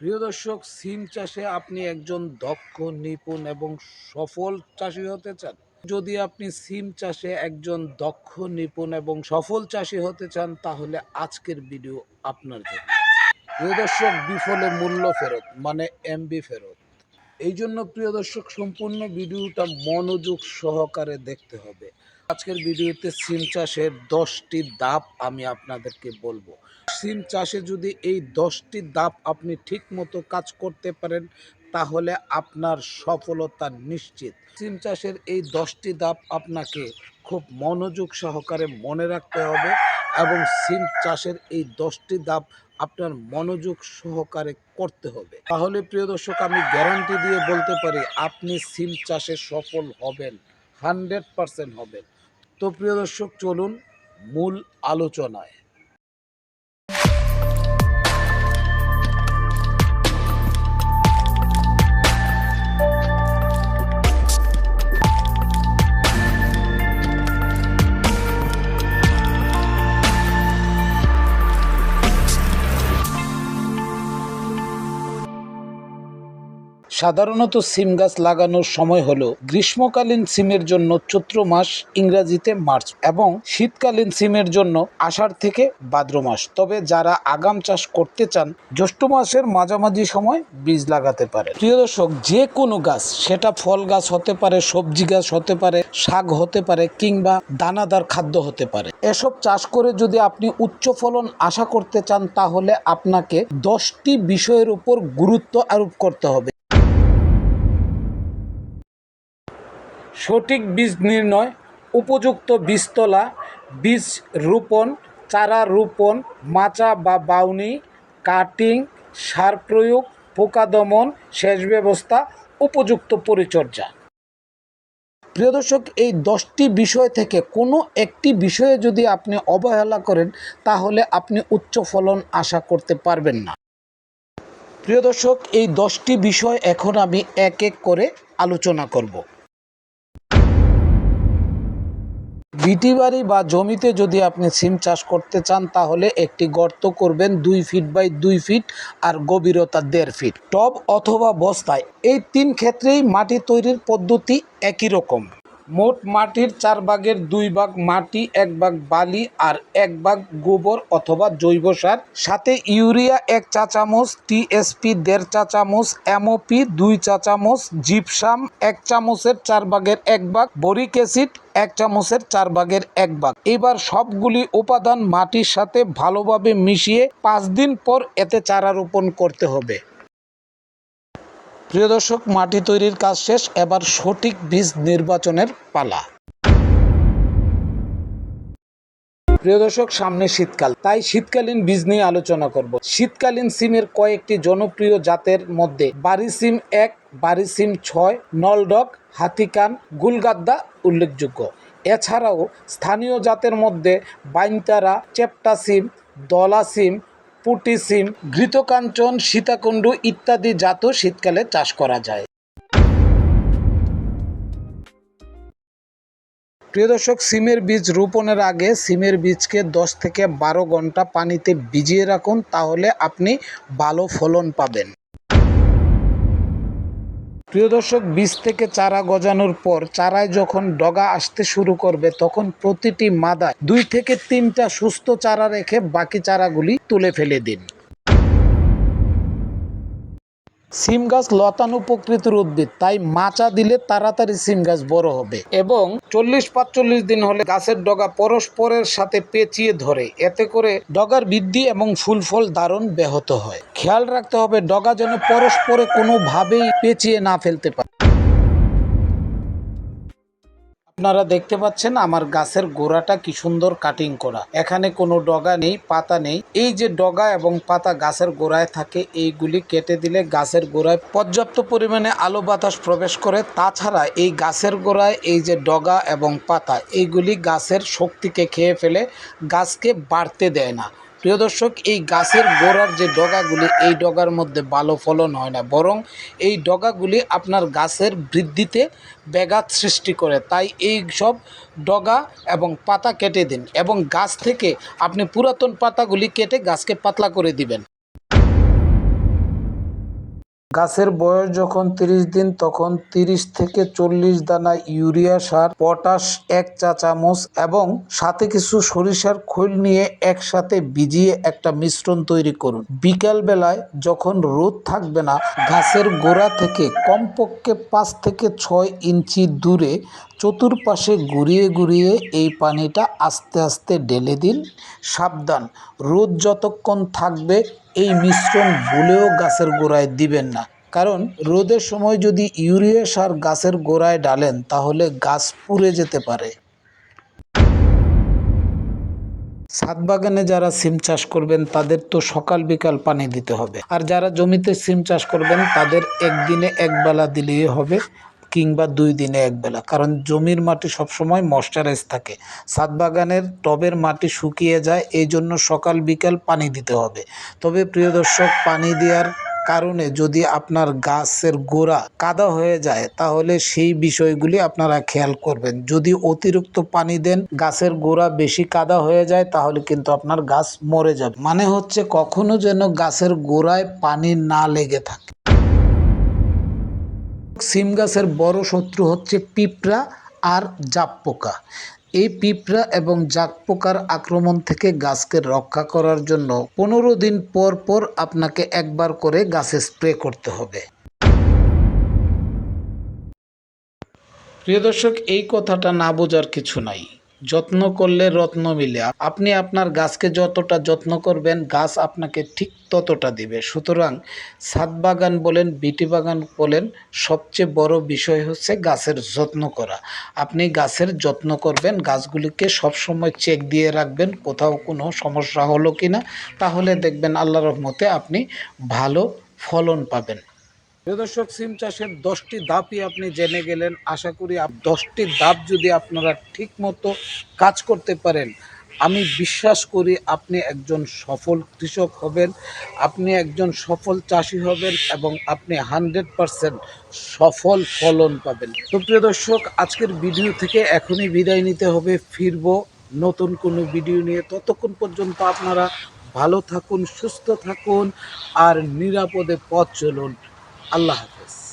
প্রিয় দর্শক, সিম চাষে আপনি একজন দক্ষ, নিপুণ এবং সফল চাষি হতে চান। যদি আপনি সিম চাষে একজন দক্ষ, নিপুণ এবং সফল চাষি হতে চান, তাহলে আজকের ভিডিও আপনার জন্য। প্রিয় দর্শক, বিফলে মূল্য ফেরত মানে এমবি ফেরত। এই জন্য, প্রিয় দর্শক, সম্পূর্ণ ভিডিওটা মনোযোগ সহকারে দেখতে হবে। আজকের ভিডিওতে সিম চাষের দশটি ধাপ আমি আপনাদেরকে বলব। সিম চাষে যদি এই দশটি ধাপ আপনি ঠিক মতো কাজ করতে পারেন, তাহলে আপনার সফলতা নিশ্চিত। সিম চাষের এই দশটি ধাপ আপনাকে খুব মনোযোগ সহকারে মনে রাখতে হবে এবং সিম চাষের এই দশটি ধাপ আপনার মনোযোগ সহকারে করতে হবে। তাহলে প্রিয় দর্শক, আমি গ্যারান্টি দিয়ে বলতে পারি, আপনি সিম চাষে সফল হবেন, হান্ড্রেড পারসেন্ট হবেন। তো প্রিয় দর্শক, চলুন মূল আলোচনায়। সাধারণত সিম গাছ লাগানোর সময় হলো গ্রীষ্মকালীন সিমের জন্য চৈত্র মাস ইংরাজিতে মার্চ এবং শীতকালীন সিমের জন্য আষাঢ় থেকে ভাদ্র মাস। তবে যারা আগাম চাষ করতে চান, জ্যৈষ্ঠ মাসের মাঝামাঝি সময় বীজ লাগাতে পারে প্রিয় দর্শক, যে কোনো গাছ, সেটা ফল গাছ হতে পারে, সবজি গাছ হতে পারে, শাক হতে পারে কিংবা দানাদার খাদ্য হতে পারে। এসব চাষ করে যদি আপনি উচ্চ ফলন আশা করতে চান, তাহলে আপনাকে দশটি বিষয়ের উপর গুরুত্ব আরোপ করতে হবে। সঠিক বীজ নির্ণয়, উপযুক্ত বীজতলা, বীজ রোপণ, চারা রোপণ, মাচা বা বাউনি, কাটিং, সার প্রয়োগ, পোকা দমন, সেচ ব্যবস্থা, উপযুক্ত পরিচর্যা। প্রিয় দর্শক, এই দশটি বিষয় থেকে কোনো একটি বিষয়ে যদি আপনি অবহেলা করেন, তাহলে আপনি উচ্চ ফলন আশা করতে পারবেন না। প্রিয় দর্শক, এই দশটি বিষয় এখন আমি এক এক করে আলোচনা করব। ভিটি বাড়ি বা জমিতে যদি আপনি সিম চাষ করতে চান, তাহলে একটি গর্ত করবেন দুই ফিট বাই দুই ফিট আর গভীরতা দেড় ফিট। টব অথবা বস্তায়, এই তিন ক্ষেত্রেই মাটি তৈরির পদ্ধতি একই রকম। মোট মাটির চার ভাগের দুই ভাগ মাটি, এক ভাগ বালি আর এক ভাগ গোবর অথবা জৈব সার। সাথে ইউরিয়া এক চা চামচ টিএসপি দেড় চা চামচ এমওপি দুই চা চামচ জিপসাম এক চামচের চার ভাগের এক ভাগ, বরিক অ্যাসিড এক চামচের চার ভাগের এক ভাগ। এবার সবগুলি উপাদান মাটির সাথে ভালোভাবে মিশিয়ে পাঁচ দিন পর এতে চারা রোপণ করতে হবে। প্রিয় দর্শক, মাটি তৈরির কাজ শেষ, এবার সঠিক বীজ নির্বাচনের পালা। প্রিয় দর্শক, সামনে শীতকাল, তাই শীতকালীন বীজ নিয়ে আলোচনা করব। শীতকালীন সিমের কয়েকটি জনপ্রিয় জাতের মধ্যে বারি সিম এক, বারি সিম ছয়, নলডক, হাতিকান, গুলগাদ্দা উল্লেখযোগ্য। এছাড়াও স্থানীয় জাতের মধ্যে বাইনতারা, চেপটা সিম, দলা সিম পুটি সিম, ঘৃতকাঞ্চন, সীতাকুণ্ডু ইত্যাদি জাত শীতকালে চাষ করা যায়। প্রিয় দর্শক, সিমের বীজ রোপণের আগে সিমের বীজকে দশ থেকে বারো ঘণ্টা পানিতে ভিজিয়ে রাখুন, তাহলে আপনি ভালো ফলন পাবেন। প্রিয় দর্শক বীজ থেকে চারা গজানোর পর চারায় যখন ডগা আসতে শুরু করবে, তখন প্রতিটি মাদায় দুই থেকে তিনটা সুস্থ চারা রেখে বাকি চারাগুলি তুলে ফেলে দিন। সিম গাছ লতানো প্রকৃতির উদ্ভিদ, তাই মাচা দিলে তাড়াতাড়ি সিম গাছ বড় হবে। এবং চল্লিশ পাঁচচল্লিশ দিন হলে গাছের ডগা পরস্পরের সাথে পেঁচিয়ে ধরে, এতে করে ডগার বৃদ্ধি এবং ফুল ফল ধারণ ব্যাহত হয়। খেয়াল রাখতে হবে, ডগা যেন পরস্পরে কোনোভাবেই পেঁচিয়ে না ফেলতে পারে। আপনারা দেখতে পাচ্ছেন আমার গাছের গোড়াটা কি সুন্দর কাটিং করা। এখানে কোনো ডগা নেই, পাতা নেই। এই যে ডগা এবং পাতা গাছের গোড়ায় থাকে, এইগুলি কেটে দিলে গাছের গোড়ায় পর্যাপ্ত পরিমাণে আলো বাতাস প্রবেশ করে। তাছাড়া এই গাছের গোড়ায় এই যে ডগা এবং পাতা, এইগুলি গাছের শক্তিকে খেয়ে ফেলে, গাছকে বাড়তে দেয় না। প্রিয় দর্শক, এই গাছের গোড়ার যে ডগাগুলি, এই ডগার মধ্যে ভালো ফলন হয় না। বরং এই ডগাগুলি আপনার গাছের বৃদ্ধিতে ব্যাঘাত সৃষ্টি করে। তাই এই সব ডগা এবং পাতা কেটে দিন এবং গাছ থেকে আপনি পুরাতন পাতাগুলি কেটে গাছকে পাতলা করে দিবেন। গাছের বয়স যখন তিরিশ দিন, তখন তিরিশ থেকে চল্লিশ দানা ইউরিয়া সার, পটাশ এক চা চামচ এবং সাথে কিছু সরিষার খৈল নিয়ে একসাথে ভিজিয়ে একটা মিশ্রণ তৈরি করুন। বিকাল বেলায় যখন রোদ থাকবে না, গাছের গোড়া থেকে কমপক্ষে পাঁচ থেকে ছয় ইঞ্চি দূরে চতুর্পাশে ঘুরিয়ে ঘুরিয়ে এই পানিটা আস্তে আস্তে ঢেলে দিন। সাবধান, রোদ যতক্ষণ থাকবে এই মিশ্রণ ভুলেও গাছের গোড়ায় দিবেন না। কারণ রোদের সময় যদি ইউরিয়া সার গাছের গোড়ায় ডালেন তাহলে গাছ পুড়ে যেতে পারে। ছাদ বাগানে যারা সিম চাষ করবেন, তাদের তো সকাল বিকাল পানি দিতে হবে। আর যারা জমিতে সিম চাষ করবেন, তাদের একদিনে একবেলা দিলেই হবে। কিংবা দুই দিনে একবেলা কারণ জমির মাটি সবসময় ময়শ্চারাইজ থাকে। ছাদ বাগানের টবের মাটি শুকিয়ে যায় এই জন্য সকাল, বিকাল পানি দিতে হবে। তবে প্রিয় দর্শক, পানি দেওয়ার কারণে যদি আপনার গাছের গোড়া কাদা হয়ে যায়, তাহলে সেই বিষয়গুলি আপনারা খেয়াল করবেন। যদি অতিরিক্ত পানি দেন, গাছের গোড়া বেশি কাদা হয়ে যায়, তাহলে কিন্তু আপনার গাছ মরে যাবে। মানে হচ্ছে কখনো যেন গাছের গোড়ায় পানি না লেগে থাকে। সিম গাছের বড় শত্রু হচ্ছে পিঁপড়া আর জাপ পোকা। এই পিঁপড়া এবং জাক পোকার আক্রমণ থেকে গাছকে রক্ষা করার জন্য পনেরো দিন পর পর আপনাকে একবার করে গাছে স্প্রে করতে হবে। প্রিয় দর্শক, এই কথাটা না বোঝার কিছু নাই। যত্ন করলে রত্ন মিলে। আপনি আপনার গাছকে যতটা যত্ন করবেন, গাছ আপনাকে ঠিক ততটা দিবে। সুতরাং ছাদ বাগান বলেন, বিটি বাগান বলেন, সবচেয়ে বড় বিষয় হচ্ছে গাছের যত্ন করা। আপনি গাছের যত্ন করবেন, গাছগুলিকে সবসময় চেক দিয়ে রাখবেন, কোথাও কোনো সমস্যা হলো কি না তাহলে দেখবেন আল্লাহ রহমতে আপনি ভালো ফলন পাবেন। দর্শক, সিম চাষের দশটি ধাপই আপনি জেনে গেলেন। আশা করি দশটি ধাপ যদি আপনারা ঠিক মতো কাজ করতে পারেন, আমি বিশ্বাস করি আপনি একজন সফল কৃষক হবেন, আপনি একজন সফল চাষি হবেন এবং আপনি হান্ড্রেড পারসেন্ট সফল ফলন পাবেন। তো প্রিয় দর্শক, আজকের ভিডিও থেকে এখনই বিদায় নিতে হবে। ফিরবো নতুন কোনো ভিডিও নিয়ে। ততক্ষণ পর্যন্ত আপনারা ভালো থাকুন, সুস্থ থাকুন আর নিরাপদে পথ চলুন। আল্লাহ হাফেজ।